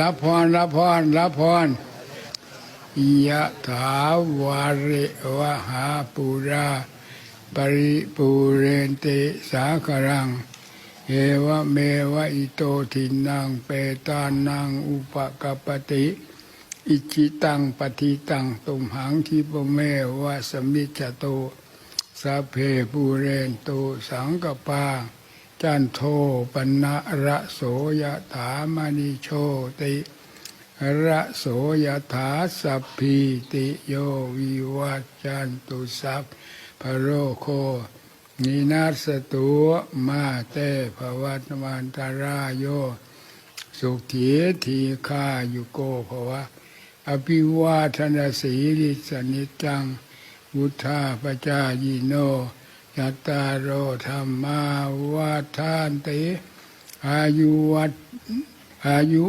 รับพรรับพรรับพรยะถาวาริวหาปุราปริปูเรนติสาครัง เอวเมวะอิโตทินังเปตานังอุปกปปติ อิจิตังปฏิตังตุมหังทิปเมวะสมิจจโตสัพเพปูเรนโตสังกปา จันโทปนะระโสยถามณิโชติระโสยถาสัพพิติโยวิวัจจันตุสัพพโรโคนินาสตุมาเตภวัตวันตารายโย สุขีทีฆายุโกภวะ อภิวาทนาสีริสนิจัง วุธาปจายิโน ยัตตารโอธรรมาวาทานติ อายุวัตอายุ